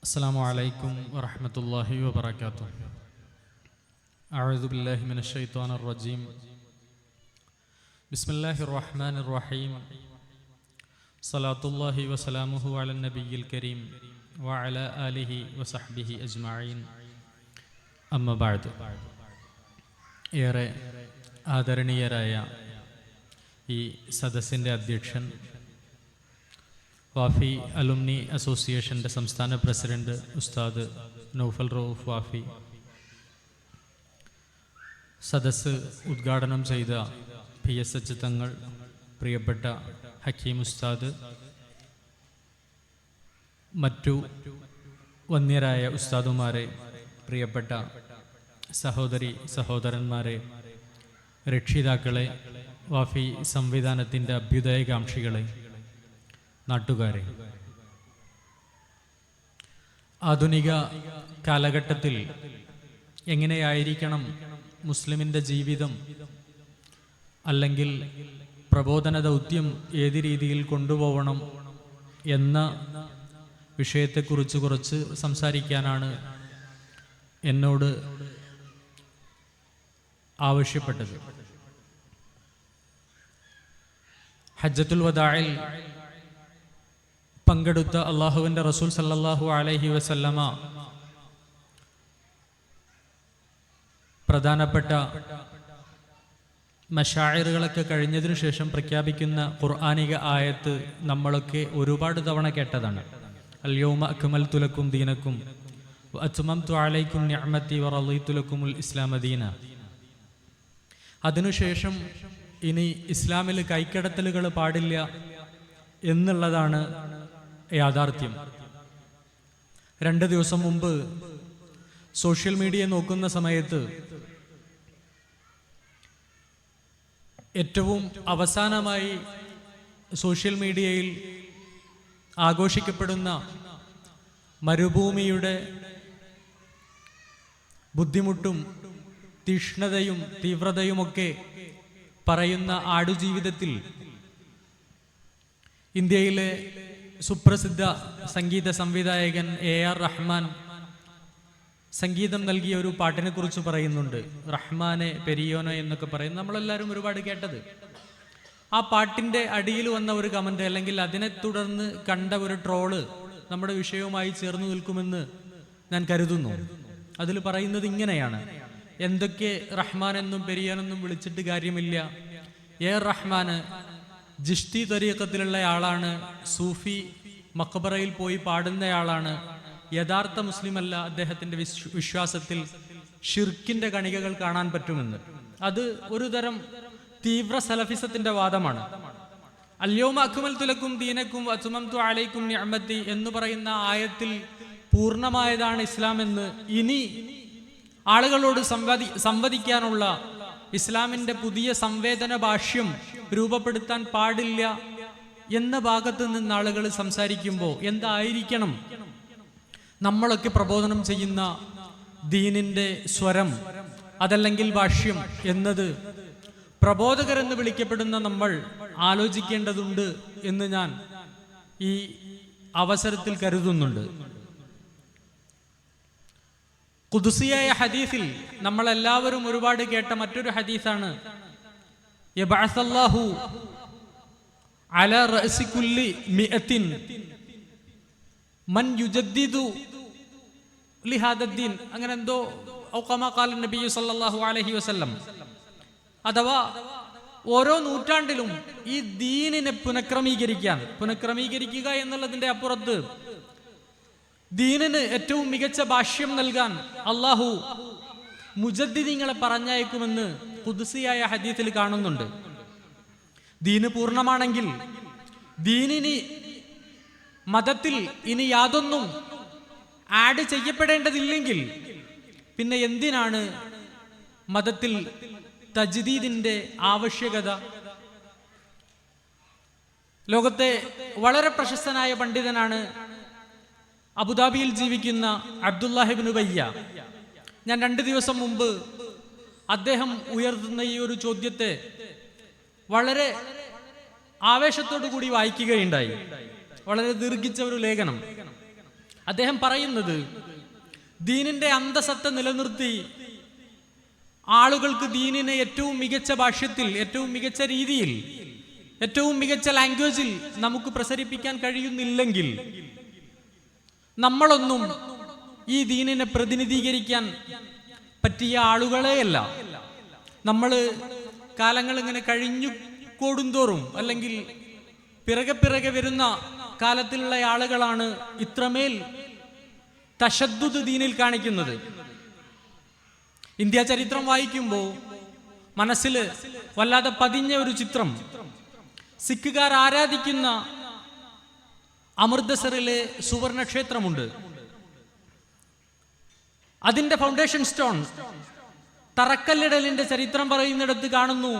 السلام عليكم ورحمة الله وبركاته أعوذ بالله من الشيطان الرجيم بسم الله الرحمن الرحيم صلاة الله وسلامه على النبي الكريم وعلى آله وصحبه أجمعين أما بعد ഏറെ ആദരണീയരായ ഈ സദസ്സിൻ്റെ അധ്യക്ഷൻ വാഫി അലുമിനി അസോസിയേഷന്റെ സംസ്ഥാന പ്രസിഡന്റ് ഉസ്താദ് നൗഫൽ റൌഫ് വാഫി. സദസ്സ് ഉദ്ഘാടനം ചെയ്ത പി എസ് എച്ച് തങ്ങൾ പ്രിയപ്പെട്ട ഹക്കീം ഉസ്താദ് മറ്റു വന്യരായ ഉസ്താദുമാരെ പ്രിയപ്പെട്ട സഹോദരി സഹോദരന്മാരെ രക്ഷിതാക്കളെ വാഫി സംവിധാനത്തിന്റെ അഭ്യുദയകാംക്ഷികളെ നാട്ടുകാരെ. ആധുനിക കാലഘട്ടത്തിൽ എങ്ങനെയായിരിക്കണം മുസ്ലിമിന്റെ ജീവിതം? അല്ലെങ്കിൽ പ്രബോധന ദൗത്യം ഏത് രീതിയിൽ കൊണ്ടുപോകണം എന്ന വിഷയത്തെക്കുറിച്ച് കുറച്ച് സംസാരിക്കാനാണ് എന്നോട് ആവശ്യപ്പെട്ടത്. ഹജ്ജത്തുൽ വദായിൽ പങ്കെടുത്ത അള്ളാഹുവിന്റെ റസൂൽ സല്ലാഹു അലഹി വസല്ലമ പ്രധാനപ്പെട്ട മഷായറുകളൊക്കെ കഴിഞ്ഞതിനു ശേഷം പ്രഖ്യാപിക്കുന്ന ഖുർആാനിക ആയത്ത് നമ്മളൊക്കെ ഒരുപാട് തവണ കേട്ടതാണ്. അല്യോമ അക്മൽ തുലക്കും ദീനക്കും അച്ചുമം ത്വാലയ്ക്കും ഞാമത്തി വറലീത്തുലക്കുമുൽ ഇസ്ലാമ ദീന. അതിനുശേഷം ഇനി ഇസ്ലാമിൽ കൈക്കടത്തലുകൾ പാടില്ല എന്നുള്ളതാണ് യാഥാർത്ഥ്യം. രണ്ട് ദിവസം മുമ്പ് സോഷ്യൽ മീഡിയ നോക്കുന്ന സമയത്ത് ഏറ്റവും അവസാനമായി സോഷ്യൽ മീഡിയയിൽ ആഘോഷിക്കപ്പെടുന്ന മരുഭൂമിയുടെ ബുദ്ധിമുട്ടും തീഷ്ണതയും തീവ്രതയുമൊക്കെ പറയുന്ന ആടുജീവിതത്തിൽ ഇന്ത്യയിലെ സുപ്രസിദ്ധ സംഗീത സംവിധായകൻ എ ആർ റഹ്മാൻ സംഗീതം നൽകിയ ഒരു പാട്ടിനെ കുറിച്ച് പറയുന്നുണ്ട്. റഹ്മാനെ പെരിയോനോ എന്നൊക്കെ പറയും നമ്മളെല്ലാവരും ഒരുപാട് കേട്ടത്. ആ പാട്ടിന്റെ അടിയിൽ വന്ന ഒരു കമന്റ് അല്ലെങ്കിൽ അതിനെ തുടർന്ന് കണ്ട ഒരു ട്രോൾ നമ്മുടെ വിഷയവുമായി ചേർന്ന് നിൽക്കുമെന്ന് ഞാൻ കരുതുന്നു. അതിൽ പറയുന്നത് ഇങ്ങനെയാണ്. എന്തൊക്കെ റഹ്മാൻ എന്നും പെരിയാനെന്നും വിളിച്ചിട്ട് കാര്യമില്ല. എ റഹ്മാന് ജിഷ്തി തരീക്കത്തിലുള്ള ആളാണ് സൂഫി മക്ബറയിൽ പോയി പാടുന്നയാളാണ്. യഥാർത്ഥ മുസ്ലിം അല്ല അദ്ദേഹത്തിന്റെ വിശ്വാസത്തിൽ ഷിർക്കിന്റെ കണികകൾ കാണാൻ പറ്റുമെന്ന്. അത് ഒരു തരം തീവ്ര സലഫിസത്തിന്റെ വാദമാണ്. അല്യോമ അക്മൽ തുലക്കും ദീനക്കും അസുമം തു അലൈക്കും ഞമ്മത്തി എന്ന് പറയുന്ന ആയത്തിൽ പൂർണമായതാണ് ഇസ്ലാം എന്ന് ഇനി ആളുകളോട് സംവദി സംവദിക്കാനുള്ള ഇസ്ലാമിന്റെ പുതിയ സംവേദന ഭാഷ്യം രൂപപ്പെടുത്താൻ പാടില്ല എന്ന ഭാഗത്ത് നിന്ന് ആളുകൾ സംസാരിക്കുമ്പോൾ എന്തായിരിക്കണം? നമ്മളൊക്കെ പ്രബോധനം ചെയ്യുന്ന ദീനിന്റെ സ്വരം അതല്ലെങ്കിൽ ഭാഷ്യം എന്നത് പ്രബോധകരെന്ന് വിളിക്കപ്പെടുന്ന നമ്മൾ ആലോചിക്കേണ്ടതുണ്ട് എന്ന് ഞാൻ ഈ അവസരത്തിൽ കരുതുന്നുണ്ട്. കുതുസിയായ ഹദീസിൽ നമ്മളെല്ലാവരും ഒരുപാട് കേട്ട മറ്റൊരു ഹദീസാണ് യബഅസല്ലാഹു അല റഅസി കുല്ലി മിഅത്തിൻ മൻ യുജദ്ദിദു ലിഹാദദ്ദീൻ. അങ്ങനെ എന്തോ ഔ കമാ ഖാല നബിയു സല്ലല്ലാഹു അലൈഹി വസല്ലം. അഥവാ ഓരോ നൂറ്റാണ്ടിലും ഈ ദീനിനെ പുനഃക്രമീകരിക്കാൻ പുനഃക്രമീകരിക്കുക എന്നുള്ളതിന്റെ അപ്പുറത്ത് ദീനിന് ഏറ്റവും മികച്ച ഭാഷ്യം നൽകാൻ അള്ളാഹു മുജദ്ദിദീങ്ങളെ പറഞ്ഞയക്കുമെന്ന് കുതിസിയായ ഹദീത്തിൽ കാണുന്നുണ്ട്. ദീന് പൂർണമാണെങ്കിൽ ദീനിനി മതത്തിൽ ഇനി യാതൊന്നും ആഡ് ചെയ്യപ്പെടേണ്ടതില്ലെങ്കിൽ പിന്നെ എന്തിനാണ് മതത്തിൽ തജ്ദീദിന്റെ ആവശ്യകത? ലോകത്തെ വളരെ പ്രശസ്തനായ പണ്ഡിതനാണ് അബുദാബിയിൽ ജീവിക്കുന്ന അബ്ദുല്ലാഹിബിൻ ഉബയ്യ ഞാൻ രണ്ട് ദിവസം മുമ്പ് അദ്ദേഹം ഉയർത്തുന്ന ഈ ഒരു ചോദ്യത്തെ വളരെ ആവേശത്തോടു കൂടി വായിക്കുകയുണ്ടായി. വളരെ ദീർഘിച്ച ഒരു ലേഖനം. അദ്ദേഹം പറയുന്നത് ദീനിന്റെ അന്തസത്ത നിലനിർത്തി ആളുകൾക്ക് ദീനിനെ ഏറ്റവും മികച്ച ഭാഷ്യത്തിൽ ഏറ്റവും മികച്ച രീതിയിൽ ഏറ്റവും മികച്ച ലാംഗ്വേജിൽ നമുക്ക് പ്രസരിപ്പിക്കാൻ കഴിയുന്നില്ലെങ്കിൽ നമ്മളൊന്നും ഈ ദീനിനെ പ്രതിനിധീകരിക്കാൻ പറ്റിയ ആളുകളെയല്ല നമ്മൾ കാലങ്ങൾ ഇങ്ങനെ കഴിഞ്ഞു കൂടുന്തോറും അല്ലെങ്കിൽ പിറകെ പിറകെ വരുന്ന കാലത്തിലുള്ള ആളുകളാണ് ഇത്രമേൽ തശദ്ദുദ് ദീനിൽ കാണിക്കുന്നത്. ഇന്ത്യ ചരിത്രം വായിക്കുമ്പോൾ മനസ്സിൽ വല്ലാതെ പതിഞ്ഞ ഒരു ചിത്രം. സിഖുകാർ ആരാധിക്കുന്ന അമൃതസറിലെ സുവർണക്ഷേത്രമുണ്ട്. അതിന്റെ ഫൗണ്ടേഷൻ സ്റ്റോൺ തറക്കല്ലിടലിന്റെ ചരിത്രം പറയുന്നിടത്ത് കാണുന്നു.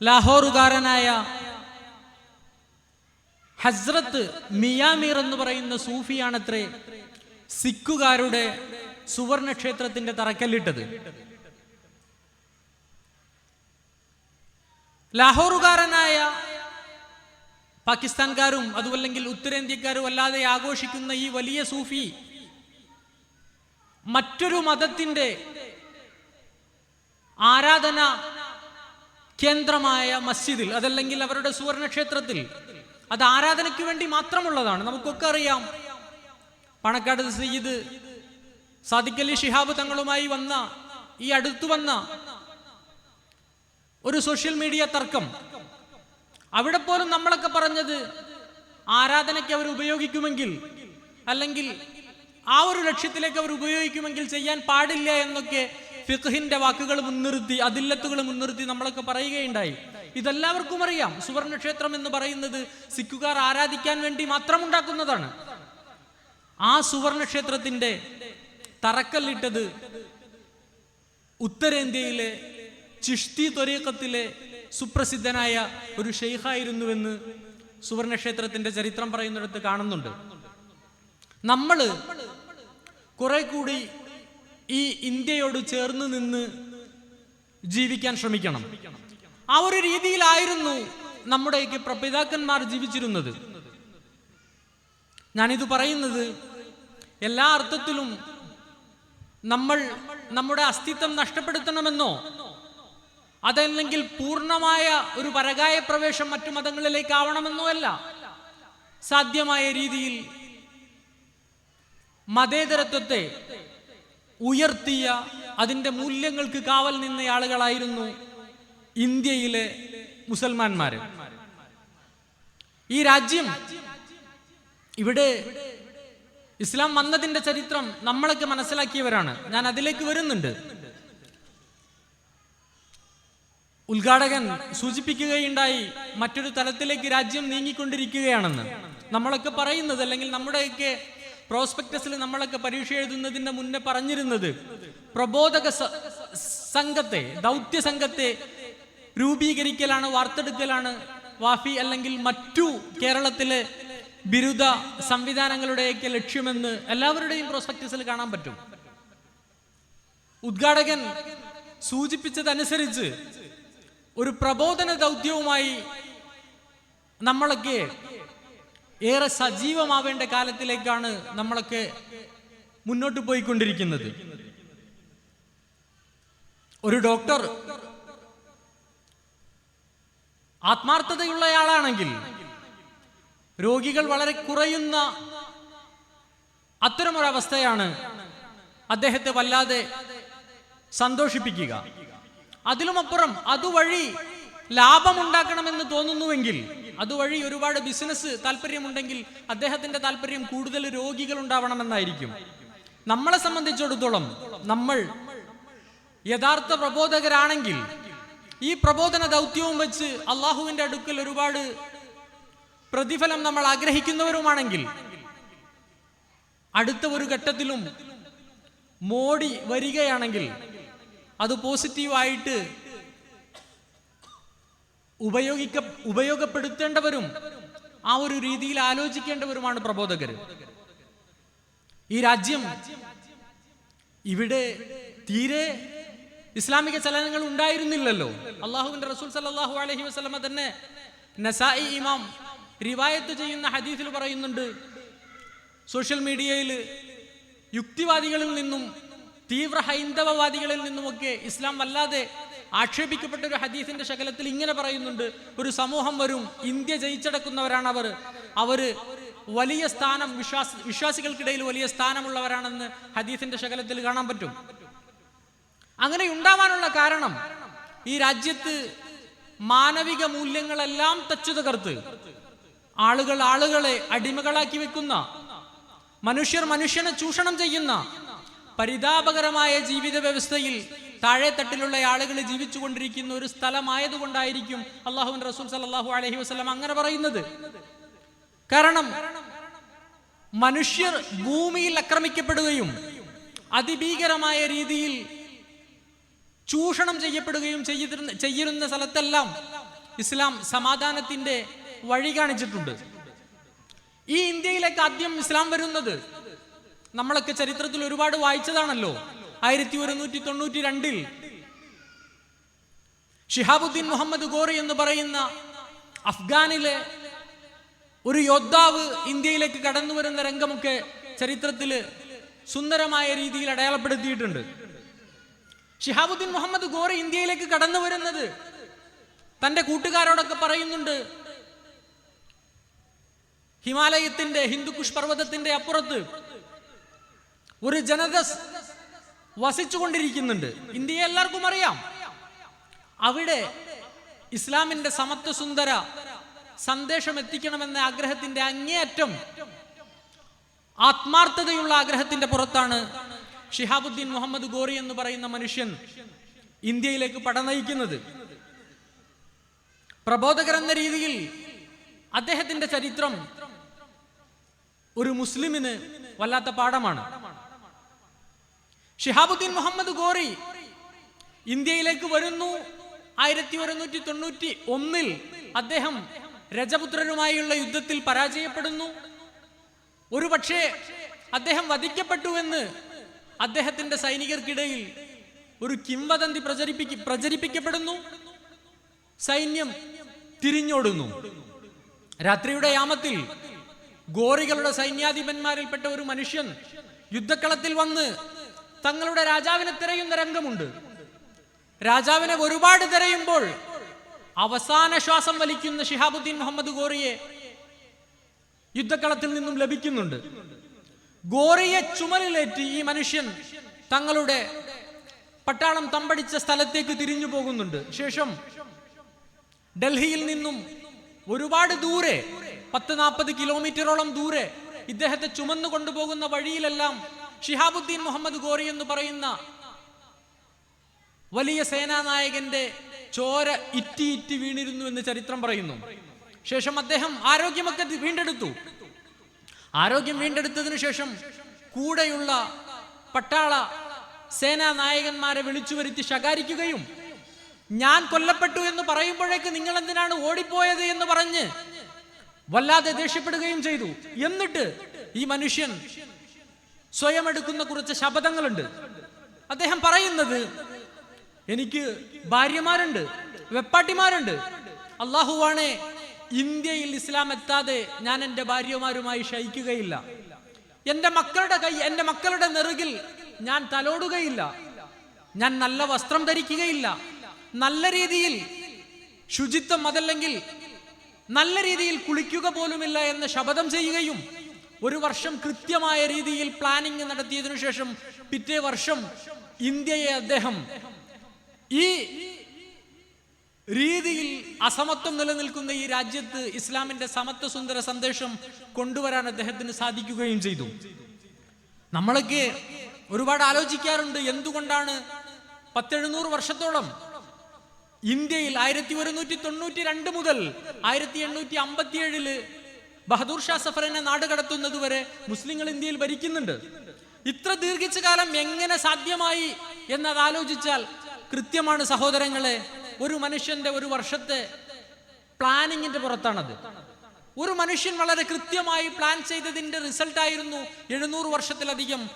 ലാഹോറുകാരനായ ഹസ്രത്ത് മിയാമീർ എന്ന് പറയുന്ന സൂഫിയാണത്രേ സിഖുകാരുടെ സുവർണക്ഷേത്രത്തിന്റെ തറക്കല്ലിട്ടത്. ലാഹോറുകാരനായ പാകിസ്ഥാൻകാരും അതുമല്ലെങ്കിൽ ഉത്തരേന്ത്യക്കാരും അല്ലാതെ ആഘോഷിക്കുന്ന ഈ വലിയ സൂഫി മറ്റൊരു മതത്തിന്റെ ആരാധന കേന്ദ്രമായ മസ്ജിദിൽ അതല്ലെങ്കിൽ അവരുടെ സുവർണക്ഷേത്രത്തിൽ. അത് ആരാധനയ്ക്ക് വേണ്ടി മാത്രമുള്ളതാണ്. നമുക്കൊക്കെ അറിയാം പണക്കാട് സയ്യിദ് സാദിഖലി ഷിഹാബ് തങ്ങളുമായി വന്ന ഈ അടുത്തു വന്ന ഒരു സോഷ്യൽ മീഡിയ തർക്കം. അവിടെ പോലും നമ്മളൊക്കെ പറഞ്ഞത് ആരാധനയ്ക്ക് അവർ ഉപയോഗിക്കുമെങ്കിൽ അല്ലെങ്കിൽ ആ ഒരു ലക്ഷ്യത്തിലേക്ക് അവർ ഉപയോഗിക്കുമെങ്കിൽ ചെയ്യാൻ പാടില്ല എന്നൊക്കെ ഫിഖഹിന്റെ വാക്കുകൾ മുൻനിർത്തി അതില്ലത്തുകൾ മുൻനിർത്തി നമ്മളൊക്കെ പറയുകയുണ്ടായി. ഇതെല്ലാവർക്കും അറിയാം. സുവർണക്ഷേത്രം എന്ന് പറയുന്നത് സിഖുകാർ ആരാധിക്കാൻ വേണ്ടി മാത്രം ഉണ്ടാക്കുന്നതാണ്. ആ സുവർണക്ഷേത്രത്തിന്റെ തറക്കല്ലിട്ടത് ഉത്തരേന്ത്യയിലെ ചിഷ്തി ത്വരീക്കത്തിലെ സുപ്രസിദ്ധനായ ഒരു ഷെയ്ഖായിരുന്നുവെന്ന് സുവർണക്ഷേത്രത്തിന്റെ ചരിത്രം പറയുന്നിടത്ത് കാണുന്നുണ്ട്. നമ്മൾ കുറെ കൂടി ഈ ഇന്ത്യയോട് ചേർന്ന് നിന്ന് ജീവിക്കാൻ ശ്രമിക്കണം. ആ ഒരു രീതിയിലായിരുന്നു നമ്മുടെയൊക്കെ പ്രപിതാക്കന്മാർ ജീവിച്ചിരുന്നത്. ഞാനിത് പറയുന്നത് എല്ലാ അർത്ഥത്തിലും നമ്മൾ നമ്മുടെ അസ്തിത്വം നഷ്ടപ്പെടുത്തണമെന്നോ അതല്ലെങ്കിൽ പൂർണമായ ഒരു പരകായ പ്രവേശം മറ്റു മതങ്ങളിലേക്ക് ആവണമെന്നോ അല്ല. സാധ്യമായ രീതിയിൽ മതേതരത്വത്തെ ഉയർത്തിയ അതിന്റെ മൂല്യങ്ങൾക്ക് കാവൽ നിന്ന ആളുകളായിരുന്നു ഇന്ത്യയിലെ മുസൽമാന്മാർ ഈ രാജ്യം ഇവിടെ ഇസ്ലാം വന്നതിന്റെ ചരിത്രം നമ്മളൊക്കെ മനസ്സിലാക്കിയവരാണ്. ഞാൻ അതിലേക്ക് വരുന്നുണ്ട്. ഉദ്ഘാടകൻ സൂചിപ്പിക്കുകയുണ്ടായി മറ്റൊരു തലത്തിലേക്ക് രാജ്യം നീങ്ങിക്കൊണ്ടിരിക്കുകയാണെന്ന്. നമ്മളൊക്കെ പറയുന്നത് അല്ലെങ്കിൽ നമ്മുടെയൊക്കെ പ്രോസ്പെക്ടസിൽ നമ്മളൊക്കെ പരീക്ഷ എഴുതുന്നതിന്റെ മുന്നേ പറഞ്ഞിരുന്നത് പ്രബോധക സംഘത്തെ ദൗത്യ സംഘത്തെ രൂപീകരിക്കലാണ് വാർത്തെടുക്കലാണ് വാഫി അല്ലെങ്കിൽ മറ്റു കേരളത്തിലെ ബിരുദ സംവിധാനങ്ങളുടെയൊക്കെ ലക്ഷ്യമെന്ന് എല്ലാവരുടെയും പ്രോസ്പെക്ടസിൽ കാണാൻ പറ്റും. ഉദ്ഘാടകൻ സൂചിപ്പിച്ചതനുസരിച്ച് ഒരു പ്രബോധന ദൗത്യവുമായി നമ്മളൊക്കെ ഏറെ സജീവമാവേണ്ട കാലത്തിലേക്കാണ് നമ്മളൊക്കെ മുന്നോട്ട് പോയിക്കൊണ്ടിരിക്കുന്നത്. ഒരു ഡോക്ടർ ആത്മാർത്ഥതയുള്ളയാളാണെങ്കിൽ രോഗികൾ വളരെ കുറയുന്ന അത്തരമൊരവസ്ഥയാണ് അദ്ദേഹത്തെ വല്ലാതെ സന്തോഷിപ്പിക്കുക. അതിലുമപ്പുറം അതുവഴി ലാഭമുണ്ടാക്കണമെന്ന് തോന്നുന്നുവെങ്കിൽ അതുവഴി ഒരുപാട് ബിസിനസ് താല്പര്യമുണ്ടെങ്കിൽ അദ്ദേഹത്തിന്റെ താല്പര്യം കൂടുതൽ രോഗികൾ ഉണ്ടാവണമെന്നായിരിക്കും. നമ്മളെ സംബന്ധിച്ചിടത്തോളം നമ്മൾ യഥാർത്ഥ പ്രബോധകരാണെങ്കിൽ ഈ പ്രബോധന ദൗത്യവും വെച്ച് അള്ളാഹുവിന്റെ അടുക്കൽ ഒരുപാട് പ്രതിഫലം നമ്മൾ ആഗ്രഹിക്കുന്നവരുമാണെങ്കിൽ അടുത്ത ഒരു ഘട്ടത്തിലും മോടി വരികയാണെങ്കിൽ അത് പോസിറ്റീവായിട്ട് ഉപയോഗിക്ക ഉപയോഗപ്പെടുത്തേണ്ടവരും ആ ഒരു രീതിയിൽ ആലോചിക്കേണ്ടവരുമാണ് പ്രബോധകർ ഈ രാജ്യം ഇവിടെ തീരെ ഇസ്ലാമിക ചലനങ്ങൾ ഉണ്ടായിരുന്നില്ലല്ലോ. അള്ളാഹുവിന്റെ റസൂൽ സല്ലാഹു അലഹി വസ്ലമ തന്നെ നസായി ഇമാം റിവായത്ത് ചെയ്യുന്ന ഹദീസിൽ പറയുന്നുണ്ട് സോഷ്യൽ മീഡിയയിൽ യുക്തിവാദികളിൽ നിന്നും തീവ്ര ഹൈന്ദവവാദികളിൽ നിന്നുമൊക്കെ ഇസ്ലാം വല്ലാതെ ആക്ഷേപിക്കപ്പെട്ട ഒരു ഹദീസിന്റെ ശകലത്തിൽ ഇങ്ങനെ പറയുന്നുണ്ട് ഒരു സമൂഹം വരും ഇന്ത്യ ജയിച്ചടക്കുന്നവരാണ് അവർ അവർ വലിയ സ്ഥാനം വിശ്വാസ വിശ്വാസികൾക്കിടയിൽ വലിയ സ്ഥാനമുള്ളവരാണെന്ന് ഹദീസിന്റെ ശകലത്തിൽ കാണാൻ പറ്റും. അങ്ങനെ ഉണ്ടാവാനുള്ള കാരണം ഈ രാജ്യത്ത് മാനവിക മൂല്യങ്ങളെല്ലാം തച്ചു തകർത്ത് ആളുകൾ ആളുകളെ അടിമകളാക്കി വെക്കുന്ന മനുഷ്യർ മനുഷ്യനെ ചൂഷണം ചെയ്യുന്ന പരിതാപകരമായ ജീവിത വ്യവസ്ഥയിൽ താഴെത്തട്ടിലുള്ള ആളുകൾ ജീവിച്ചുകൊണ്ടിരിക്കുന്ന ഒരു സ്ഥലമായതുകൊണ്ടായിരിക്കും അള്ളാഹു റസൂൽ സല്ലല്ലാഹു അലഹി വസ്ലം അങ്ങനെ പറയുന്നത്. കാരണം മനുഷ്യർ ഭൂമിയിൽ ആക്രമിക്കപ്പെടുകയും അതിഭീകരമായ രീതിയിൽ ചൂഷണം ചെയ്യപ്പെടുകയും ചെയ്തിരുന്ന ചെയ്യുന്ന സ്ഥലത്തെല്ലാം ഇസ്ലാം സമാധാനത്തിന്റെ വഴി കാണിച്ചിട്ടുണ്ട്. ഈ ഇന്ത്യയിലേക്ക് ആദ്യം ഇസ്ലാം വരുന്നത് നമ്മളൊക്കെ ചരിത്രത്തിൽ ഒരുപാട് വായിച്ചതാണല്ലോ. ആയിരത്തി ഒരുന്നൂറ്റി തൊണ്ണൂറ്റി രണ്ടിൽ ഷിഹാബുദ്ദീൻ മുഹമ്മദ് ഗോറി എന്ന് പറയുന്ന അഫ്ഗാനിലെ ഒരു യോദ്ധാവ് ഇന്ത്യയിലേക്ക് കടന്നു വരുന്ന രംഗമൊക്കെ ചരിത്രത്തിൽ സുന്ദരമായ രീതിയിൽ അടയാളപ്പെടുത്തിയിട്ടുണ്ട്. ഷിഹാബുദ്ദീൻ മുഹമ്മദ് ഗോറി ഇന്ത്യയിലേക്ക് കടന്നു വരുന്നത് തന്റെ കൂട്ടുകാരോടൊക്കെ പറയുന്നുണ്ട് ഹിമാലയത്തിന്റെ ഹിന്ദുക്കുഷ് പർവതത്തിന്റെ അപ്പുറത്ത് ഒരു ജനത വസിച്ചുകൊണ്ടിരിക്കുന്നുണ്ട്. ഇന്ത്യയെ എല്ലാവർക്കും അറിയാം. അവിടെ ഇസ്ലാമിന്റെ സമത്വ സുന്ദര സന്ദേശം എത്തിക്കണമെന്ന ആഗ്രഹത്തിന്റെ അങ്ങേയറ്റം ആത്മാർത്ഥതയുള്ള ആഗ്രഹത്തിന്റെ പുറത്താണ് ഷിഹാബുദ്ദീൻ മുഹമ്മദ് ഗോറി എന്ന് പറയുന്ന മനുഷ്യൻ ഇന്ത്യയിലേക്ക് പടനയിക്കുന്നത് പ്രബോധകർ എന്ന രീതിയിൽ അദ്ദേഹത്തിന്റെ ചരിത്രം ഒരു മുസ്ലിമിന് വല്ലാത്ത പാഠമാണ്. ഷിഹാബുദ്ദീൻ മുഹമ്മദ് ഗോറി ഇന്ത്യയിലേക്ക് വരുന്നു. ആയിരത്തി ഒരുന്നൂറ്റി തൊണ്ണൂറ്റി ഒന്നിൽ അദ്ദേഹം രജപുത്രരുമായുള്ള യുദ്ധത്തിൽ പരാജയപ്പെടുന്നു. ഒരു പക്ഷേ അദ്ദേഹം വധിക്കപ്പെട്ടുവെന്ന് അദ്ദേഹത്തിന്റെ സൈനികർക്കിടയിൽ ഒരു കിംവദന്തി പ്രചരിപ്പിക്ക പ്രചരിപ്പിക്കപ്പെടുന്നു. സൈന്യം തിരിഞ്ഞോടുന്നു. രാത്രിയുടെ യാമത്തിൽ ഗോറികളുടെ സൈന്യാധിപന്മാരിൽപ്പെട്ട ഒരു മനുഷ്യൻ യുദ്ധക്കളത്തിൽ വന്ന് തങ്ങളുടെ രാജാവിനെ തിരയുന്ന രംഗമുണ്ട്. രാജാവിനെ ഒരുപാട് തിരയുമ്പോൾ അവസാന ശ്വാസം വലിക്കുന്ന ഷിഹാബുദ്ദീൻ മുഹമ്മദ് ഗോറിയെ യുദ്ധക്കളത്തിൽ നിന്നും ലഭിക്കുന്നുണ്ട്. ഗോറിയെ ചുമലിലേറ്റി ഈ മനുഷ്യൻ തങ്ങളുടെ പട്ടാളം തമ്പടിച്ച സ്ഥലത്തേക്ക് തിരിഞ്ഞു പോകുന്നുണ്ട്. ശേഷം ഡൽഹിയിൽ നിന്നും ഒരുപാട് ദൂരെ പത്ത് നാൽപ്പത് കിലോമീറ്ററോളം ദൂരെ ഇദ്ദേഹത്തെ ചുമന്നു കൊണ്ടുപോകുന്ന വഴിയിലെല്ലാം ഷിഹാബുദ്ദീൻ മുഹമ്മദ് ഗോറി എന്ന് പറയുന്ന വലിയ സേനാനായകന്റെ ചോര ഇറ്റി ഇറ്റി വീണിരുന്നു എന്ന് ചരിത്രം പറയുന്നു. ശേഷം അദ്ദേഹം ആരോഗ്യമൊക്കെ വീണ്ടെടുത്തു. ആരോഗ്യം വീണ്ടെടുത്തതിനു ശേഷം കൂടെയുള്ള പട്ടാള സേനാ നായകന്മാരെ വിളിച്ചു വരുത്തി ശകാരിക്കുകയും ഞാൻ കൊല്ലപ്പെട്ടു എന്ന് പറയുമ്പോഴേക്ക് നിങ്ങൾ എന്തിനാണ് ഓടിപ്പോയത് എന്ന് പറഞ്ഞ് വല്ലാതെ ദേഷ്യപ്പെടുകയും ചെയ്തു. എന്നിട്ട് ഈ മനുഷ്യൻ സ്വയം എടുക്കുന്ന കുറച്ച് ശബ്ദങ്ങളുണ്ട് അദ്ദേഹം പറയുന്നത് എനിക്ക് ഭാര്യമാരുണ്ട് വെപ്പാട്ടിമാരുണ്ട്. അള്ളാഹുവാണെ ഇന്ത്യയിൽ ഇസ്ലാം എത്താതെ ഞാൻ എന്റെ ഭാര്യമാരുമായി ശയിക്കുകയില്ല. എന്റെ മക്കളുടെ കൈ എന്റെ മക്കളുടെ നെറുകിൽ ഞാൻ തലോടുകയില്ല. ഞാൻ നല്ല വസ്ത്രം ധരിക്കുകയില്ല. നല്ല രീതിയിൽ ശുചിത്വം അതല്ലെങ്കിൽ നല്ല രീതിയിൽ കുളിക്കുക പോലുമില്ല എന്ന് ശപഥം ചെയ്യുകയും ഒരു വർഷം കൃത്യമായ രീതിയിൽ പ്ലാനിങ് നടത്തിയതിനു ശേഷം പിറ്റേ വർഷം ഇന്ത്യയെ അദ്ദേഹം ഈ രീതിയിൽ അസമത്വം നിലനിൽക്കുന്ന ഈ രാജ്യത്ത് ഇസ്ലാമിന്റെ സമത്വ സുന്ദര സന്ദേശം കൊണ്ടുവരാൻ അദ്ദേഹത്തിന് സാധിക്കുകയും ചെയ്തു. നമ്മളൊക്കെ ഒരുപാട് ആലോചിക്കാറുണ്ട് എന്തുകൊണ്ടാണ് പത്തെഴുന്നൂറ് വർഷത്തോളം ഇന്ത്യയിൽ ആയിരത്തി ഒരുന്നൂറ്റി തൊണ്ണൂറ്റി രണ്ട് മുതൽ ആയിരത്തി എണ്ണൂറ്റി അമ്പത്തി ഏഴിൽ ബഹദൂർ ഷാ സഫറിനെ വരെ മുസ്ലിങ്ങൾ ഇന്ത്യയിൽ ഭരിക്കുന്നുണ്ട്. ഇത്ര ദീർഘിച്ച കാലം എങ്ങനെ സാധ്യമായി എന്നത് ആലോചിച്ചാൽ കൃത്യമാണ് സഹോദരങ്ങളെ ഒരു മനുഷ്യന്റെ ഒരു വർഷത്തെ പ്ലാനിങ്ങിന്റെ പുറത്താണത്. ഒരു മനുഷ്യൻ വളരെ കൃത്യമായി പ്ലാൻ ചെയ്തതിന്റെ റിസൾട്ട് ആയിരുന്നു എഴുന്നൂറ് വർഷത്തിലധികം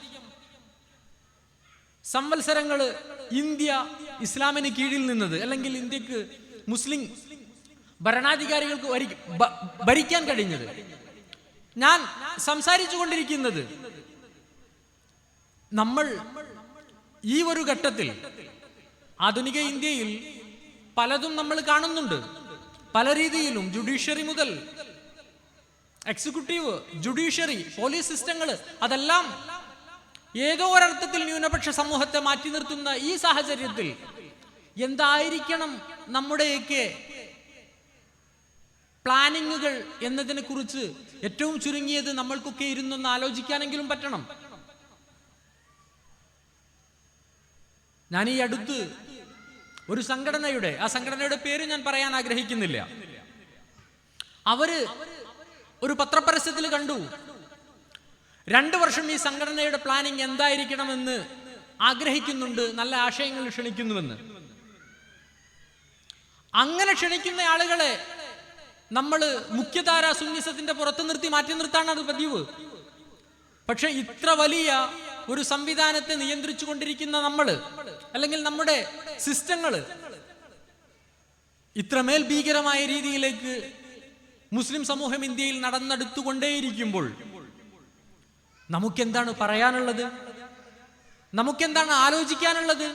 സംവത്സരങ്ങൾ ഇന്ത്യ ഇസ്ലാമിന് കീഴിൽ നിന്നത്. അല്ലെങ്കിൽ ഇന്ത്യയ്ക്ക് മുസ്ലിം ഭരണാധികാരികൾക്ക് ഭരിക്കാൻ കഴിഞ്ഞത്. ഞാൻ സംസാരിച്ചു കൊണ്ടിരിക്കുന്നത് നമ്മൾ ഈ ഒരു ഘട്ടത്തിൽ ആധുനിക ഇന്ത്യയിൽ പലതും നമ്മൾ കാണുന്നുണ്ട്. പല രീതിയിലും ജുഡീഷ്യറി മുതൽ എക്സിക്യൂട്ടീവ് ജുഡീഷ്യറി പോലീസ് സിസ്റ്റങ്ങൾ അതെല്ലാം ഏതോ ഒരർത്ഥത്തിൽ ന്യൂനപക്ഷ സമൂഹത്തെ മാറ്റി നിർത്തുന്ന ഈ സാഹചര്യത്തിൽ എന്തായിരിക്കണം നമ്മുടെയൊക്കെ പ്ലാനിങ്ങുകൾ എന്നതിനെ കുറിച്ച് ഏറ്റവും ചുരുങ്ങിയത് നമ്മൾക്കൊക്കെ ഇരുന്നൊന്ന് ആലോചിക്കാനെങ്കിലും പറ്റണം. ഞാൻ ഈ അടുത്ത് ഒരു സംഘടനയുടെ ആ സംഘടനയുടെ പേര് ഞാൻ പറയാൻ ആഗ്രഹിക്കുന്നില്ല. അവർ ഒരു പത്രപരസ്യത്തിൽ കണ്ടു. രണ്ടു വർഷം ഈ സംഘടനയുടെ പ്ലാനിങ് എന്തായിരിക്കണമെന്ന് ആഗ്രഹിക്കുന്നുണ്ട് നല്ല ആശയങ്ങൾ ക്ഷണിക്കുന്നുവെന്ന്. അങ്ങനെ ക്ഷണിക്കുന്ന ആളുകളെ നമ്മൾ മുഖ്യധാര സുന്നിസത്തിന്റെ പുറത്തു നിർത്തി മാറ്റി നിർത്താണ് അത് പതിവ്. പക്ഷെ ഇത്ര വലിയ ഒരു സംവിധാനത്തെ നിയന്ത്രിച്ചു കൊണ്ടിരിക്കുന്ന നമ്മൾ അല്ലെങ്കിൽ നമ്മുടെ സിസ്റ്റങ്ങൾ ഇത്രമേൽ ഭീകരമായ രീതിയിലേക്ക് മുസ്ലിം സമൂഹം ഇന്ത്യയിൽ നടന്നെടുത്തുകൊണ്ടേയിരിക്കുമ്പോൾ നമുക്കെന്താണ് പറയാനുള്ളത്? നമുക്കെന്താണ് ആലോചിക്കാനുള്ളത്?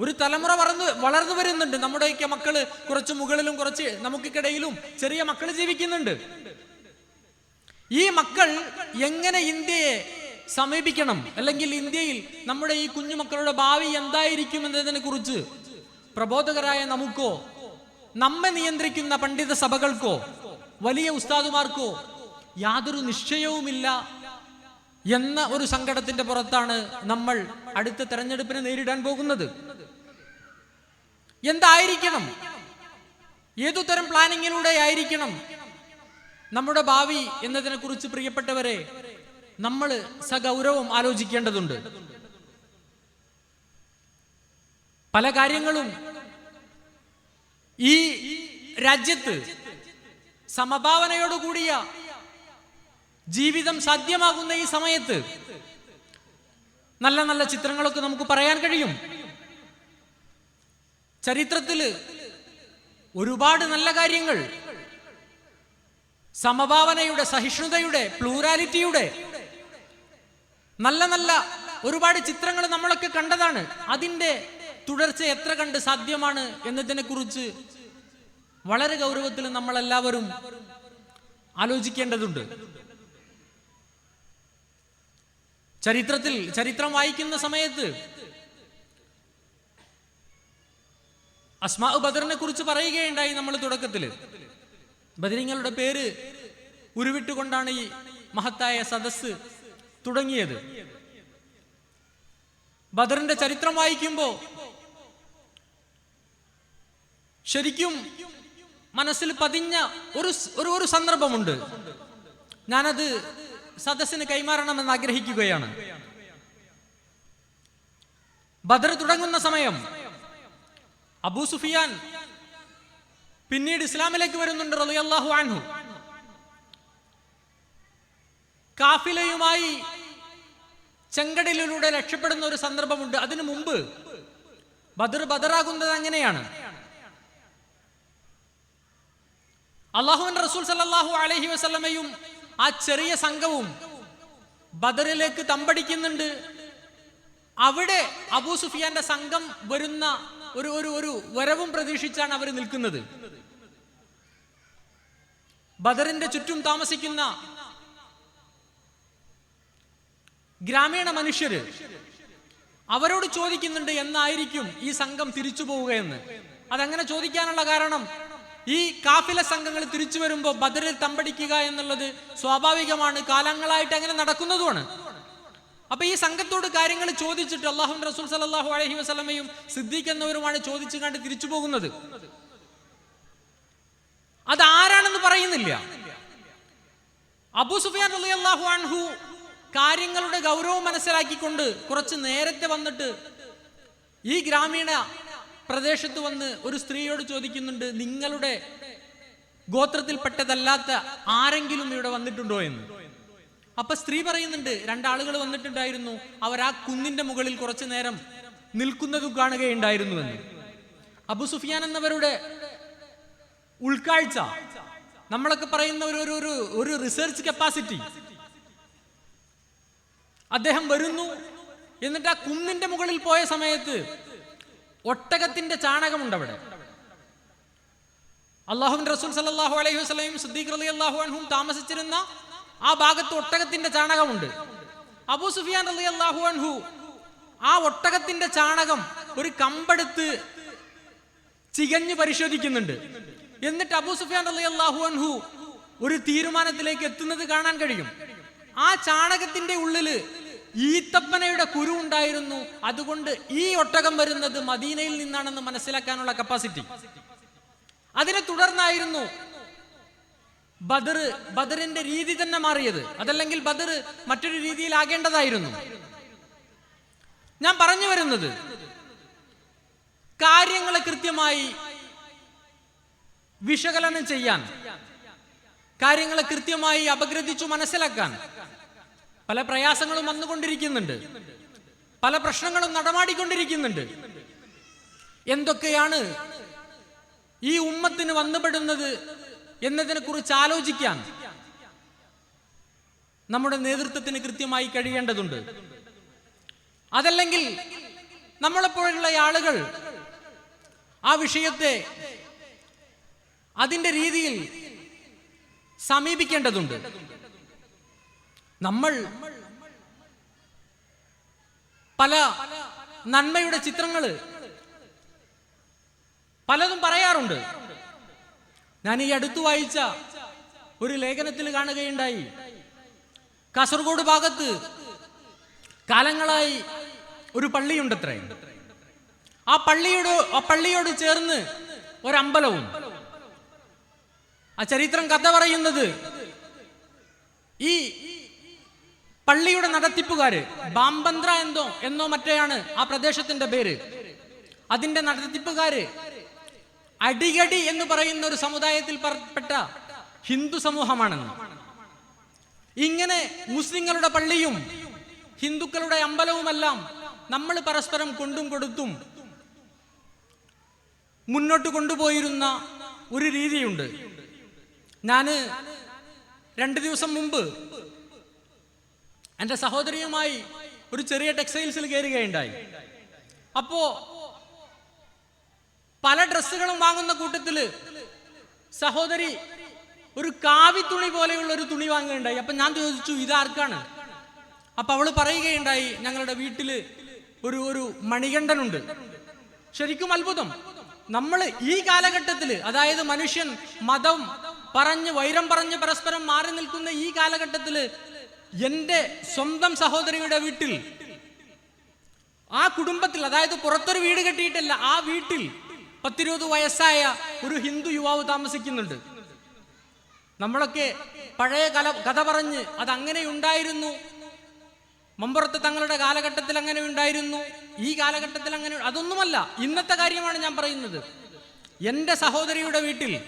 ഒരു തലമുറ വളർന്നു വളർന്നു വരുന്നുണ്ട്. നമ്മുടെയൊക്കെ മക്കൾ കുറച്ച് മുകളിലും കുറച്ച് നമുക്കിടയിലും ചെറിയ മക്കൾ ജീവിക്കുന്നുണ്ട്. ഈ മക്കൾ എങ്ങനെ ഇന്ത്യയെ സമീപിക്കണം? അല്ലെങ്കിൽ ഇന്ത്യയിൽ നമ്മുടെ ഈ കുഞ്ഞു കുഞ്ഞുമക്കളുടെ ഭാവി എന്തായിരിക്കും എന്നതിനെ കുറിച്ച് പ്രബോധകരായ നമുക്കോ നമ്മെ നിയന്ത്രിക്കുന്ന പണ്ഡിത സഭകൾക്കോ വലിയ ഉസ്താദുമാർക്കോ യാതൊരു നിശ്ചയവുമില്ല എന്ന ഒരു സങ്കടത്തിന്റെ പുറത്താണ് നമ്മൾ അടുത്ത തെരഞ്ഞെടുപ്പിനെ നേരിടാൻ പോകുന്നത്. എന്തായിരിക്കണം? ഏതു തരം പ്ലാനിങ്ങിലൂടെ ആയിരിക്കണം? നമ്മുടെ ഭാവി എന്നതിനെ കുറിച്ച് പ്രിയപ്പെട്ടവരെ നമ്മൾ സഗൗരവം ആലോചിക്കേണ്ടതുണ്ട്. പല കാര്യങ്ങളും ഈ രാജ്യത്ത് സമഭാവനയോടുകൂടിയ ജീവിതം സാധ്യമാകുന്ന ഈ സമയത്ത് നല്ല നല്ല ചിത്രങ്ങളൊക്കെ നമുക്ക് പറയാൻ കഴിയും. ചരിത്രത്തിൽ ഒരുപാട് നല്ല കാര്യങ്ങൾ സമഭാവനയുടെ സഹിഷ്ണുതയുടെ പ്ലൂറാലിറ്റിയുടെ നല്ല നല്ല ഒരുപാട് ചിത്രങ്ങൾ നമ്മളൊക്കെ കണ്ടതാണ്. അതിന്റെ തുടർച്ച എത്ര കണ്ട് സാധ്യമാണ് എന്നതിനെ കുറിച്ച് വളരെ ഗൗരവത്തിൽ നമ്മളെല്ലാവരും ആലോചിക്കേണ്ടതുണ്ട്. ചരിത്രത്തിൽ ചരിത്രം വായിക്കുന്ന സമയത്ത് അസ്മാ ബദറിനെ കുറിച്ച് പറയുകയുണ്ടായി നമ്മൾ തുടക്കത്തിൽ ബദരിങ്ങളുടെ പേര് ഉരുവിട്ടുകൊണ്ടാണ് ഈ മഹത്തായ സദസ് തുടങ്ങിയത്. ബദറിന്റെ ചരിത്രം വായിക്കുമ്പോൾ ശരിക്കും മനസ്സിൽ പതിഞ്ഞ ഒരു ഒരു സന്ദർഭമുണ്ട്. ഞാനത് സദസ്സിന് കൈമാറണമെന്ന് ആഗ്രഹിക്കുകയാണ്. ബദർ തുടങ്ങുന്ന സമയം അബൂ സുഫിയാൻ പിന്നീട് ഇസ്ലാമിലേക്ക് വരുന്നുണ്ട് റളിയല്ലാഹു അൻഹു. കാഫിലയുമായി ചെങ്കടലിലൂടെ രക്ഷപ്പെടുന്ന ഒരു സന്ദർഭമുണ്ട്. അതിനു മുമ്പ് ബദർ ബദറാകുന്നത് അങ്ങനെയാണ്. അള്ളാഹുവിൻ റസൂൽ സല്ലാഹു അലഹി വസല്ലമയും ആ ചെറിയ സംഘവും ബദറിലേക്ക് തമ്പടിക്കുന്നുണ്ട്. അവിടെ അബൂ സുഫിയാന്റെ സംഘം വരുന്ന ഒരു ഒരു ഒരു വരവും പ്രതീക്ഷിച്ചാണ് അവർ നിൽക്കുന്നത്. ബദറിന്റെ ചുറ്റും താമസിക്കുന്ന ഗ്രാമീണ മനുഷ്യര് അവരോട് ചോദിക്കുന്നുണ്ട് എന്നായിരിക്കും ഈ സംഘം തിരിച്ചു പോവുകയെന്ന്. അതങ്ങനെ ചോദിക്കാനുള്ള കാരണം ഈ കാഫില സംഘങ്ങൾ തിരിച്ചു വരുമ്പോൾ ബദറിൽ തമ്പടിക്കുക എന്നുള്ളത് സ്വാഭാവികമാണ് കാലങ്ങളായിട്ട് അങ്ങനെ നടക്കുന്നതുമാണ്. അപ്പൊ ഈ സംഘത്തോട് കാര്യങ്ങൾ ചോദിച്ചിട്ട് അള്ളാഹു റസൂൽ സല്ലല്ലാഹു അലഹി വസ്ലമയും സിദ്ദീഖ് എന്നവരുമാണ് ചോദിച്ചു കണ്ട് തിരിച്ചു പോകുന്നത്. അത് ആരാണെന്ന് പറയുന്നില്ല. അബു സുഫിയാൻ അള്ളാഹു അൻഹു കാര്യങ്ങളുടെ ഗൗരവം മനസ്സിലാക്കിക്കൊണ്ട് കുറച്ച് നേരത്തെ വന്നിട്ട് ഈ ഗ്രാമീണ പ്രദേശത്ത് വന്ന് ഒരു സ്ത്രീയോട് ചോദിക്കുന്നുണ്ട് നിങ്ങളുടെ ഗോത്രത്തിൽപ്പെട്ടതല്ലാത്ത ആരെങ്കിലും ഇവിടെ വന്നിട്ടുണ്ടോ എന്ന്? അപ്പൊ സ്ത്രീ പറയുന്നുണ്ട് രണ്ടാളുകൾ വന്നിട്ടുണ്ടായിരുന്നു. അവർ ആ കുന്നിന്റെ മുകളിൽ കുറച്ചു നേരം നിൽക്കുന്നതും കാണുകയുണ്ടായിരുന്നു എന്ന്. അബു സുഫിയാൻ എന്നവരുടെ ഉൾക്കാഴ്ച നമ്മളൊക്കെ പറയുന്ന ഒരു ഒരു ഒരു റിസർച്ച് കപ്പാസിറ്റി അദ്ദേഹം വരുന്നു എന്നിട്ട് ആ കുന്നിന്റെ മുകളിൽ പോയ സമയത്ത് ഒട്ടകത്തിന്റെ ചാണകമുണ്ട് അവിടെ അള്ളാഹുവിൻ റസൂൽ സല്ലല്ലാഹു അലൈഹി വസ്ലൈം സുദ്ദീഖ് അലി അള്ളാഹു അൻഹും താമസിച്ചിരുന്ന ആ ഭാഗത്ത് ഒട്ടകത്തിന്റെ ചാണകമുണ്ട്. അബൂ സുഫിയാൻ അലി അള്ളാഹു അൻഹു ആ ഒട്ടകത്തിന്റെ ചാണകം ഒരു കമ്പെടുത്ത് ചികഞ്ഞ് പരിശോധിക്കുന്നുണ്ട്. എന്നിട്ട് അബൂ സുഫിയാൻ അലി അള്ളാഹു അൻഹു ഒരു തീരുമാനത്തിലേക്ക് എത്തുന്നത് കാണാൻ കഴിയും. ആ ചാണകത്തിന്റെ ഉള്ളിൽ ഈത്തപ്പനയുടെ കുരു ഉണ്ടായിരുന്നു. അതുകൊണ്ട് ഈ ഒട്ടകം വരുന്നത് മദീനയിൽ നിന്നാണെന്ന് മനസ്സിലാക്കാനുള്ള കപ്പാസിറ്റി അതിനെ തുടർന്നായിരുന്നു ബദർ ബദറിന്റെ രീതി തന്നെ മാറിയത്. അതല്ലെങ്കിൽ ബദർ മറ്റൊരു രീതിയിലാകേണ്ടതായിരുന്നു ഞാൻ പറഞ്ഞു വരുന്നത് കാര്യങ്ങളെ കൃത്യമായി വിശകലനം ചെയ്യാൻ കാര്യങ്ങളെ കൃത്യമായി അപഗ്രഥിച്ചു മനസ്സിലാക്കാൻ. പല പ്രയാസങ്ങളും വന്നുകൊണ്ടിരിക്കുന്നുണ്ട്. പല പ്രശ്നങ്ങളും നടമാടിക്കൊണ്ടിരിക്കുന്നുണ്ട്. എന്തൊക്കെയാണ് ഈ ഉമ്മത്തിന് വന്നുപെടുന്നത് എന്നതിനെ കുറിച്ച് ആലോചിക്കാൻ നമ്മുടെ നേതൃത്വത്തിന് കൃത്യമായി കഴിയേണ്ടതുണ്ട്. അതല്ലെങ്കിൽ നമ്മളെപ്പോലുള്ള ആളുകൾ ആ വിഷയത്തെ അതിന്റെ രീതിയിൽ സമീപിക്കേണ്ടതുണ്ട്. നമ്മൾ പല നന്മയുടെ ചിത്രങ്ങൾ പലതും പറയാറുണ്ട്. ഞാൻ ഈ അടുത്തു വായിച്ച ഒരു ലേഖനത്തിൽ കാണുകയുണ്ടായി. കാസർഗോഡ് ഭാഗത്ത് കാലങ്ങളായി ഒരു പള്ളിയുണ്ടത്രേ. ആ പള്ളിയോട് ആ പള്ളിയോട് ചേർന്ന് ഒരമ്പലവും. ആ ചരിത്രം കഥ പറയുന്നത് ഈ പള്ളിയുടെ നടത്തിപ്പുകാര് ബാമ്പന്ത്ര എന്തോ എന്നോ മറ്റേയാണ് ആ പ്രദേശത്തിന്റെ പേര്. അതിന്റെ നടത്തിപ്പുകാര് അടികടി എന്ന് പറയുന്ന ഒരു സമുദായത്തിൽ പെട്ട ഹിന്ദു സമൂഹമാണെന്ന്. ഇങ്ങനെ മുസ്ലിങ്ങളുടെ പള്ളിയും ഹിന്ദുക്കളുടെ അമ്പലവുമെല്ലാം നമ്മൾ പരസ്പരം കൊണ്ടും കൊടുത്തും മുന്നോട്ട് കൊണ്ടുപോയിരുന്ന ഒരു രീതിയുണ്ട്. ഞാൻ രണ്ട് ദിവസം മുമ്പ് എന്റെ സഹോദരിയുമായി ഒരു ചെറിയ ടെക്സ്റ്റൈൽസിൽ കയറുകയുണ്ടായി. അപ്പോ പല ഡ്രസ്സുകളും വാങ്ങുന്ന കൂട്ടത്തിൽ സഹോദരി ഒരു കാവി തുണി പോലെയുള്ള ഒരു തുണി വാങ്ങുകയുണ്ടായി. അപ്പൊ ഞാൻ ചോദിച്ചു ഇതാർക്കാണ്? അപ്പൊ അവൾ പറയുകയുണ്ടായി ഞങ്ങളുടെ വീട്ടിൽ ഒരു ഒരു മണികണ്ഠനുണ്ട്. ശരിക്കും അത്ഭുതം. നമ്മൾ ഈ കാലഘട്ടത്തിൽ അതായത് മനുഷ്യൻ മതം പറഞ്ഞ് വൈരം പറഞ്ഞ് പരസ്പരം മാറി നിൽക്കുന്ന ഈ കാലഘട്ടത്തിൽ എന്റെ സ്വന്തം സഹോദരിയുടെ വീട്ടിൽ ആ കുടുംബത്തിൽ അതായത് പുറത്തൊരു വീട് കെട്ടിയിട്ടല്ല ആ വീട്ടിൽ പത്തിരുപത് വയസ്സായ ഒരു ഹിന്ദു യുവാവ് താമസിക്കുന്നുണ്ട്. നമ്മളൊക്കെ പഴയ കല കഥ പറഞ്ഞ് അത് അങ്ങനെ ഉണ്ടായിരുന്നു. മമ്പുറത്ത് തങ്ങളുടെ കാലഘട്ടത്തിൽ അങ്ങനെ ഉണ്ടായിരുന്നു. ഈ കാലഘട്ടത്തിൽ അങ്ങനെ അതൊന്നുമല്ല. ഇന്നത്തെ കാര്യമാണ് ഞാൻ പറയുന്നത്. എന്റെ സഹോദരിയുടെ വീട്ടിൽ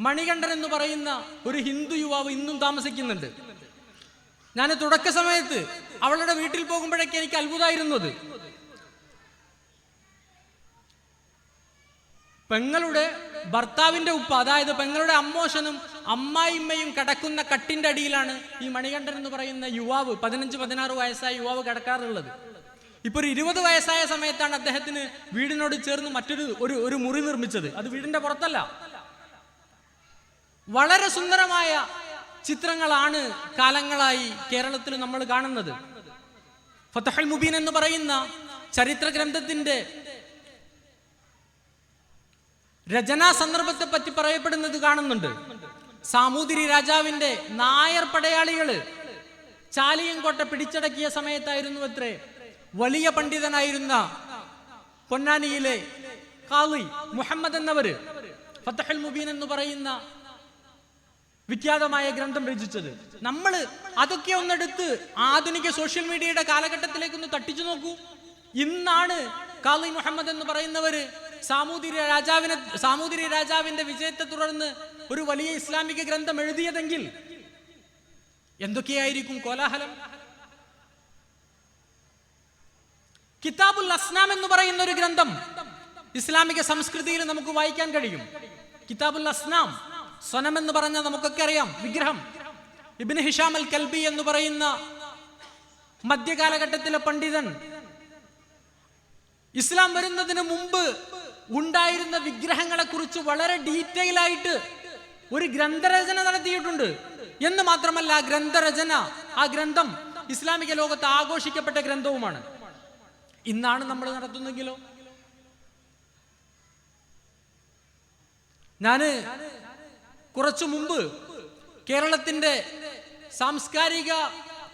മണികണ്ഠൻ എന്ന് പറയുന്ന ഒരു ഹിന്ദു യുവാവ് ഇന്നും താമസിക്കുന്നുണ്ട്. ഞാൻ തുടക്ക സമയത്ത് അവളുടെ വീട്ടിൽ പോകുമ്പോഴേക്ക് എനിക്ക് അത്ഭുതമായിരുന്നത്. പെങ്ങളുടെ ഭർത്താവിന്റെ ഉപ്പ അതായത് പെങ്ങളുടെ അമ്മോഷനും അമ്മായിമ്മയും കിടക്കുന്ന കട്ടിന്റെ അടിയിലാണ് ഈ മണികണ്ഠൻ എന്ന് പറയുന്ന യുവാവ് പതിനഞ്ച് പതിനാറ് വയസ്സായ യുവാവ് കിടക്കാറുള്ളത്. ഇപ്പൊ ഒരു ഇരുപത് വയസ്സായ സമയത്താണ് അദ്ദേഹത്തിന് വീടിനോട് ചേർന്ന് മറ്റൊരു ഒരു ഒരു മുറി നിർമ്മിച്ചത്. അത് വീടിന്റെ പുറത്തല്ല. വളരെ സുന്ദരമായ ചിത്രങ്ങളാണ് കാലങ്ങളായി കേരളത്തിൽ നമ്മൾ കാണുന്നത്. ഫത്തഹൽ മുബീൻ എന്ന് പറയുന്ന ചരിത്ര ഗ്രന്ഥത്തിന്റെ രചനാ സന്ദർഭത്തെ പറ്റി പറയപ്പെടുന്നത് കാണുന്നുണ്ട്. സാമൂതിരി രാജാവിന്റെ നായർ പടയാളികൾ ചാലിയൻകോട്ട പിടിച്ചടക്കിയ സമയത്തായിരുന്നു അത്രേ. വലിയ പണ്ഡിതനായിരുന്ന പൊന്നാനിയിലെ കാളി മുഹമ്മദ് എന്നവര്. ഫത്തഹൽ മുബീൻ എന്ന് പറയുന്ന വിഖ്യാതമായ ഗ്രന്ഥം രചിച്ചത്. നമ്മൾ അതൊക്കെ ഒന്നെടുത്ത് ആധുനിക സോഷ്യൽ മീഡിയയുടെ കാലഘട്ടത്തിലേക്ക് ഒന്ന് തട്ടിച്ചു നോക്കൂ. ഇന്നാണ് കാളി മുഹമ്മദ് എന്ന് പറയുന്നവര് സാമൂതിരി രാജാവിനെ സാമൂതിരി രാജാവിന്റെ വിജയത്തെ തുടർന്ന് ഒരു വലിയ ഇസ്ലാമിക ഗ്രന്ഥം എഴുതിയതെങ്കിൽ എന്തൊക്കെയായിരിക്കും കോലാഹലം? കിതാബുൽ അസ്നാം എന്ന് പറയുന്ന ഒരു ഗ്രന്ഥം ഇസ്ലാമിക സംസ്കൃതിയിൽ നമുക്ക് വായിക്കാൻ കഴിയും. കിതാബുൽ അസ്നാം സ്വനം എന്ന് പറഞ്ഞാൽ നമുക്കൊക്കെ അറിയാം. വിഗ്രഹം. ഇബിന് ഹിഷാം അൽ കൽബി എന്ന് പറയുന്ന മധ്യകാലഘട്ടത്തിലെ പണ്ഡിതൻ. ഇസ്ലാം വരുന്നതിന് മുമ്പ് ഉണ്ടായിരുന്ന വിഗ്രഹങ്ങളെ കുറിച്ച് വളരെ ഡീറ്റെയിൽ ആയിട്ട് ഒരു ഗ്രന്ഥരചന നടത്തിയിട്ടുണ്ട്. എന്ന് മാത്രമല്ല ആ ഗ്രന്ഥരചന ആ ഗ്രന്ഥം ഇസ്ലാമിക ലോകത്ത് ആഘോഷിക്കപ്പെട്ട ഗ്രന്ഥവുമാണ്. ഇന്നാണ് നമ്മൾ നടത്തുന്നെങ്കിലോ ഞാൻ കുറച്ചു മുമ്പ് കേരളത്തിന്റെ സാംസ്കാരിക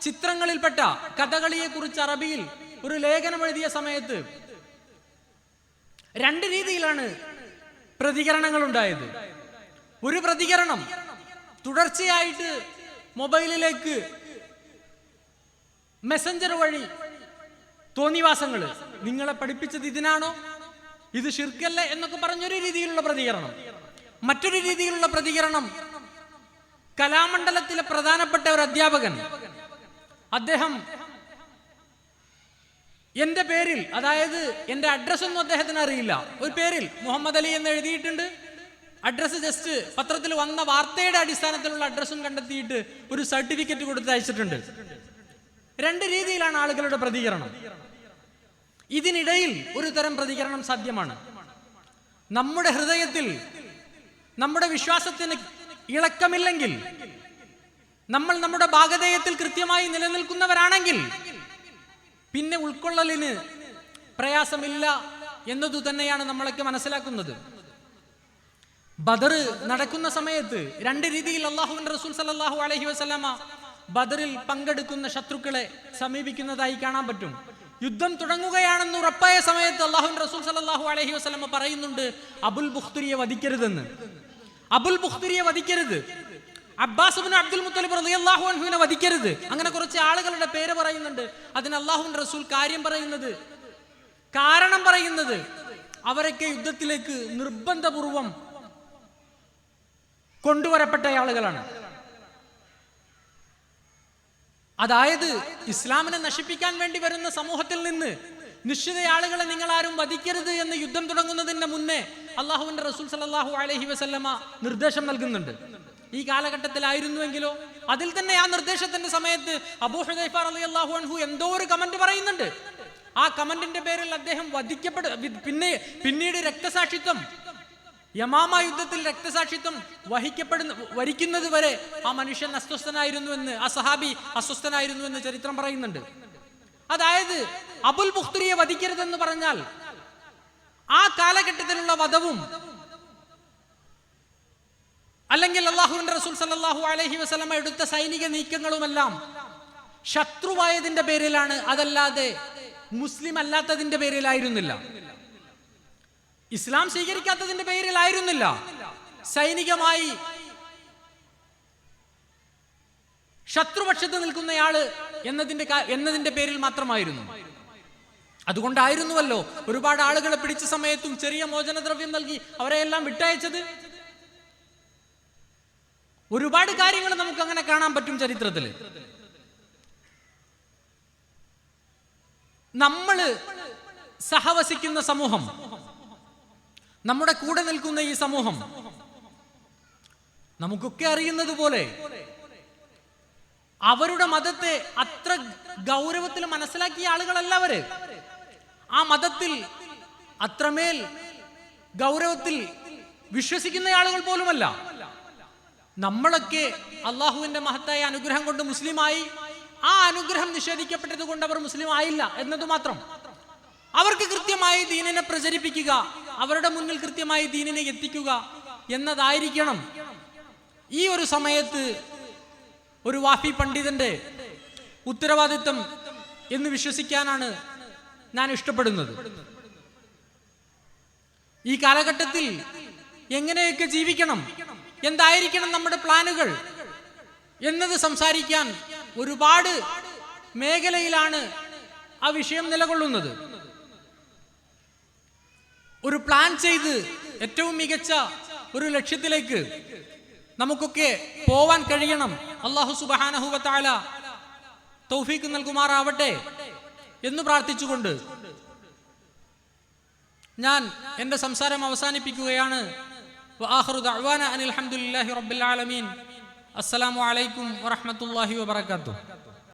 ചിത്രങ്ങളിൽപ്പെട്ട കഥകളിയെ കുറിച്ച് അറബിയിൽ ഒരു ലേഖനം എഴുതിയ സമയത്ത് രണ്ട് രീതിയിലാണ് പ്രതികരണങ്ങൾ ഉണ്ടായത് ഒരു പ്രതികരണം തുടർച്ചയായിട്ട് മൊബൈലിലേക്ക് മെസ്സഞ്ചർ വഴി തോന്നിവാസങ്ങൾ നിങ്ങളെ പഠിപ്പിച്ചത് ഇതിനാണോ? ഇത് ഷിർക്കല്ലേ എന്നൊക്കെ പറഞ്ഞൊരു രീതിയിലുള്ള പ്രതികരണം. മറ്റൊരു രീതിയിലുള്ള പ്രതികരണം കലാമണ്ഡലത്തിലെ പ്രധാനപ്പെട്ട ഒരു അധ്യാപകൻ. അദ്ദേഹം എന്റെ പേരിൽ അതായത് എന്റെ അഡ്രസ് ഒന്നും അദ്ദേഹത്തിന് അറിയില്ല. ഒരു പേരിൽ മുഹമ്മദ് അലി എന്ന് എഴുതിയിട്ടുണ്ട്. അഡ്രസ് ജസ്റ്റ് പത്രത്തിൽ വന്ന വാർത്തയുടെ അടിസ്ഥാനത്തിലുള്ള അഡ്രസ്സും കണ്ടെത്തിയിട്ട് ഒരു സർട്ടിഫിക്കറ്റ് കൊടുത്ത് അയച്ചിട്ടുണ്ട്. രണ്ട് രീതിയിലാണ് ആളുകളുടെ പ്രതികരണം. ഇതിനിടയിൽ ഒരു തരം പ്രതികരണം സാധ്യമാണ്. നമ്മുടെ ഹൃദയത്തിൽ നമ്മുടെ വിശ്വാസത്തിന് ഇളക്കമില്ലെങ്കിൽ നമ്മൾ നമ്മുടെ ഭാഗധേയത്തിൽ കൃത്യമായി നിലനിൽക്കുന്നവരാണെങ്കിൽ പിന്നെ ഉൾക്കൊള്ളലിന് പ്രയാസമില്ല എന്നതു തന്നെയാണ് നമ്മളൊക്കെ മനസ്സിലാക്കുന്നത്. ബദർ നടക്കുന്ന സമയത്ത് രണ്ട് രീതിയിൽ അള്ളാഹുവിൻ റസൂൽ സല്ലല്ലാഹു അലഹി വസല്ലമ ബദറിൽ പങ്കെടുക്കുന്ന ശത്രുക്കളെ സമീപിക്കുന്നതായി കാണാൻ പറ്റും. യുദ്ധം തുടങ്ങുകയാണെന്ന് ഉറപ്പായ സമയത്ത് അള്ളാഹുവിൻ റസൂൽ സല്ലല്ലാഹു അലഹി വസല്ലമ പറയുന്നുണ്ട് അബുൽ ബുഖ്തുരിയെ വധിക്കരുതെന്ന്. അബുൽ ബുഖ്തുരിയെ വധിക്കരുത്. അബ്ബാസ് അബ്ദുൽ മുത്തലിബ് റളിയല്ലാഹു വധിക്കരുത്. അങ്ങനെ കുറച്ച് ആളുകളുടെ പേര് പറയുന്നുണ്ട്. അതിന് അള്ളാഹു റസൂൽ കാര്യം പറയുന്നത്. കാരണം പറയുന്നത് അവരൊക്കെ യുദ്ധത്തിലേക്ക് നിർബന്ധപൂർവം കൊണ്ടുവരപ്പെട്ട ആളുകളാണ്. അതായത് ഇസ്ലാമിനെ നശിപ്പിക്കാൻ വേണ്ടി വരുന്ന സമൂഹത്തിൽ നിന്ന് നിശ്ചിത ആളുകളെ നിങ്ങൾ ആരും വധിക്കരുത് എന്ന് യുദ്ധം തുടങ്ങുന്നതിന് മുന്നേ അള്ളാഹുവിന്റെ റസൂൽ സല്ലല്ലാഹു അലഹി വസല്ലമ നിർദ്ദേശം നൽകുന്നുണ്ട്. ഈ കാലഘട്ടത്തിലായിരുന്നുവെങ്കിലോ അതിൽ തന്നെ ആ നിർദ്ദേശത്തിന്റെ സമയത്ത് അബൂ അലി റളിയല്ലാഹു അൻഹു എന്തോ ഒരു കമന്റ് പറയുന്നുണ്ട്. ആ കമന്റിന്റെ പേരിൽ അദ്ദേഹം വധിക്കപ്പെടു പിന്നെ പിന്നീട് രക്തസാക്ഷിത്വം യമാമ യുദ്ധത്തിൽ രക്തസാക്ഷിത്വം വഹിക്കപ്പെടുന്ന വരിക്കുന്നത് വരെ ആ മനുഷ്യൻ അസ്വസ്ഥനായിരുന്നു എന്ന് ആ സഹാബി അസ്വസ്ഥനായിരുന്നു എന്ന് ചരിത്രം പറയുന്നുണ്ട്. അതായത് അബുൽ മുഖ്തരിയെ വധിക്കരുതെന്ന് പറഞ്ഞാൽ ആ കാലഘട്ടത്തിലുള്ള വധവും അല്ലെങ്കിൽ അള്ളാഹുവിന്റെ റസൂൽ സല്ലാഹു അലഹി വസല്ലമ എടുത്ത സൈനിക നീക്കങ്ങളുമെല്ലാം ശത്രുവായതിന്റെ പേരിലാണ് അതല്ലാതെ മുസ്ലിം അല്ലാത്തതിന്റെ പേരിലായിരുന്നില്ല. ഇസ്ലാം സ്വീകരിക്കാത്തതിന്റെ പേരിലായിരുന്നില്ല. സൈനികമായി ശത്രുപക്ഷത്ത് നിൽക്കുന്നയാൾ എന്നതിന്റെ എന്നതിന്റെ പേരിൽ മാത്രമായിരുന്നു. അതുകൊണ്ടായിരുന്നുവല്ലോ ഒരുപാട് ആളുകളെ പിടിച്ച സമയത്തും ചെറിയ മോചനദ്രവ്യം നൽകി അവരെ എല്ലാം വിട്ടയച്ചത്. ഒരുപാട് കാര്യങ്ങൾ നമുക്ക് അങ്ങനെ കാണാൻ പറ്റും ചരിത്രത്തിൽ നമ്മൾ സഹവസിക്കുന്ന സമൂഹം നമ്മുടെ കൂടെ നിൽക്കുന്ന ഈ സമൂഹം നമുക്കൊക്കെ അറിയുന്നത് പോലെ അവരുടെ മതത്തെ അത്ര ഗൗരവത്തിൽ മനസ്സിലാക്കിയ ആളുകളല്ല അവർ. ആ മതത്തിൽ അത്രമേൽ ഗൗരവത്തിൽ വിശ്വസിക്കുന്ന ആളുകൾ പോലുമല്ല. നമ്മളൊക്കെ അള്ളാഹുവിന്റെ മഹത്തായ അനുഗ്രഹം കൊണ്ട് മുസ്ലിമായി ആ അനുഗ്രഹം നിഷേധിക്കപ്പെട്ടത് കൊണ്ട് അവർ മുസ്ലിം ആയില്ല എന്നത് മാത്രം. അവർക്ക് കൃത്യമായി ദീനിനെ പ്രചരിപ്പിക്കുക അവരുടെ മുന്നിൽ കൃത്യമായി ദീനിനെ എത്തിക്കുക എന്നതായിരിക്കണം ഈ ഒരു സമയത്ത് ഒരു വാഫി പണ്ഡിതന്റെ ഉത്തരവാദിത്വം എന്ന് വിശ്വസിക്കാനാണ് ഞാൻ ഇഷ്ടപ്പെടുന്നത്. ഈ കാലഘട്ടത്തിൽ എങ്ങനെയൊക്കെ ജീവിക്കണം എന്തായിരിക്കണം നമ്മുടെ പ്ലാനുകൾ എന്നത് സംസാരിക്കാൻ ഒരുപാട് മേഖലയിലാണ് ആ വിഷയം നിലകൊള്ളുന്നത്. ഒരു പ്ലാൻ ചെയ്ത് ഏറ്റവും മികച്ച ഒരു ലക്ഷ്യത്തിലേക്ക് നമുക്കൊക്കെ പോവാൻ കഴിയണം അള്ളാഹു സുബാനഹുബത്താല തൗഫീക്ക് നൽകുമാറാവട്ടെ എന്ന് പ്രാർത്ഥിച്ചുകൊണ്ട് ഞാൻ എന്റെ സംസാരം അവസാനിപ്പിക്കുകയാണ്. അനിൽ അലഹമുല്ലാഹി റബ്ബുലാലമീൻ അസ്സലാമു അലൈക്കും വറഹമത്തല്ലാഹി വാത്തു